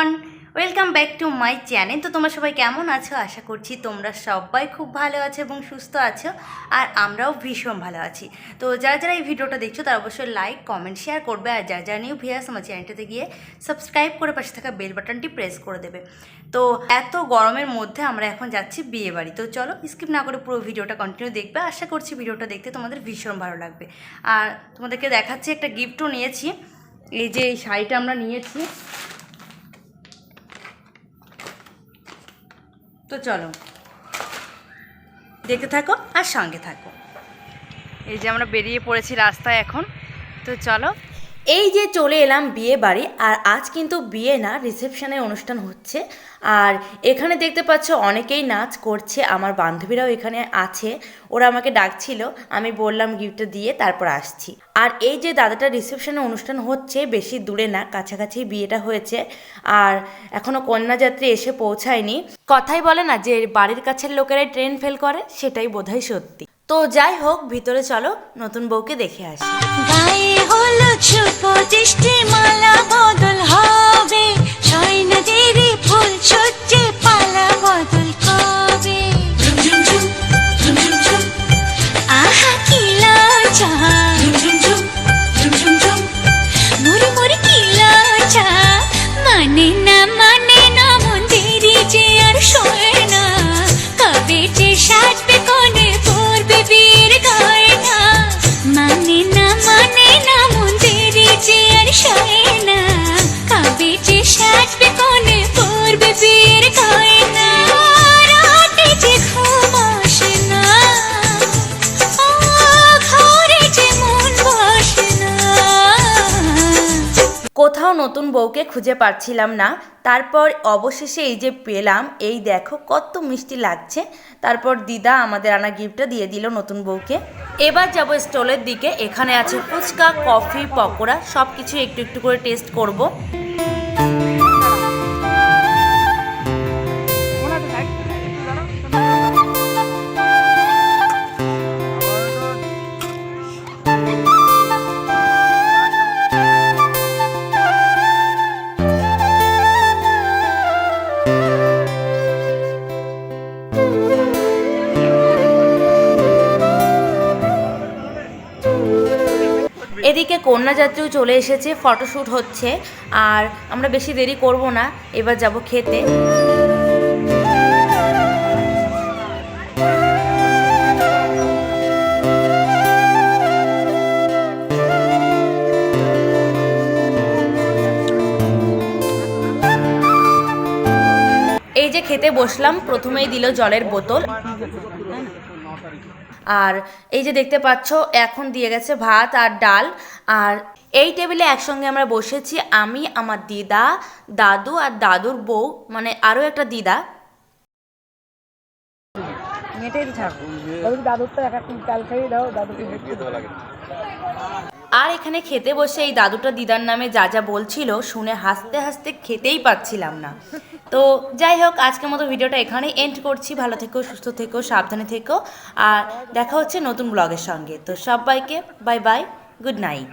Everyone welcome back to my channel তো তোমরা সবাই কেমন আছো? আশা করছি তোমরা সবাই খুব ভালো আছো এবং সুস্থ আছো, আর আমরাও ভীষণ ভালো আছি। তো যারা যারা এই ভিডিওটা দেখছ, তারা অবশ্যই লাইক কমেন্ট শেয়ার করবে, আর যারা যারা নিউ ভিয়ার্স আমার চ্যানেলটাতে গিয়ে সাবস্ক্রাইব করে পাশে থাকা বেল বাটনটি প্রেস করে দেবে। তো এত গরমের মধ্যে আমরা এখন যাচ্ছি বিয়ে বাড়ি তো চলো স্কিপ না করে পুরো ভিডিওটা কন্টিনিউ দেখবে। আশা করছি ভিডিওটা দেখতে তোমাদের ভীষণ ভালো লাগবে। আর তোমাদেরকে দেখাচ্ছি একটা গিফটও নিয়েছি। এই যে এই শাড়িটা আমরা নিয়েছি। তো চলো। দেখতে থাকো আর সঙ্গে থাকো। এই যে আমরা বেরিয়ে পড়েছি রাস্তায় এখন। তো চলো এই যে চলে এলাম বিয়ে বাড়ি, আর আজ কিন্তু বিয়ে না রিসেপশনের অনুষ্ঠান হচ্ছে। আর এখানে দেখতে পাচ্ছ অনেকেই নাচ করছে, আমার বান্ধবীরাও এখানে আছে, ওরা আমাকে ডাকছিল, আমি বললাম গিফটটা দিয়ে তারপর আসছি। আর এই যে দাদাটা রিসেপশনে অনুষ্ঠান হচ্ছে, বেশি দূরে না, কাছাকাছি বিয়েটা হয়েছে, আর এখনও কন্যাযাত্রী এসে পৌঁছায়নি। কথাই বলে না যে বাড়ির কাছের লোকেরাই ট্রেন ফেল করে, সেটাই বোধহয় সত্যি। তো যাই হোক, ভিতরে চলো, নতুন বউকে দেখে আসি। গায়ে হলুদ দৃষ্টি মালা বদল হবে সৈন্য নতুন বউকে খুঁজে পাচ্ছিলাম না। তারপর অবশেষে এই যে পেলাম, এই দেখো কত মিষ্টি লাগছে। তারপর দিদা আমাদের আনা গিফটটা দিয়ে দিল নতুন বউকে। এবার যাব স্টলের দিকে, এখানে আছে ফুচকা, কফি, পকোড়া সব কিছু একটু একটু করে টেস্ট করব। এদিকে কন্যা কন্যাযাত্রীও চলে এসেছে, ফটোশ্যুট হচ্ছে, আর আমরা বেশি দেরি করব না, এবার যাব খেতে। এই যে খেতে বসলাম প্রথমেই দিল জলের বোতল। আর এই যে দেখতে পাচ্ছ এখন দিয়ে গেছে ভাত আর ডাল। আর এই টেবিলে একসঙ্গে আমরা বসেছি আমি আমার দিদা দাদু আর দাদুর বউ মানে আরও একটা দিদা। দাদুর তো আর এখানে খেতে বসে এই দাদুটা দিদার নামে যা যা বলছিল শুনে হাসতে হাসতে খেতেই পাচ্ছিলাম না। তো যাই হোক, আজকের মতো ভিডিওটা এখানেই এন্ড করছি। ভালো থেকো, সুস্থ থেকো, সাবধানে থেকো। আর দেখা হচ্ছে নতুন ব্লগের সঙ্গে। তো সবাইকে বাই বাই গুড নাইট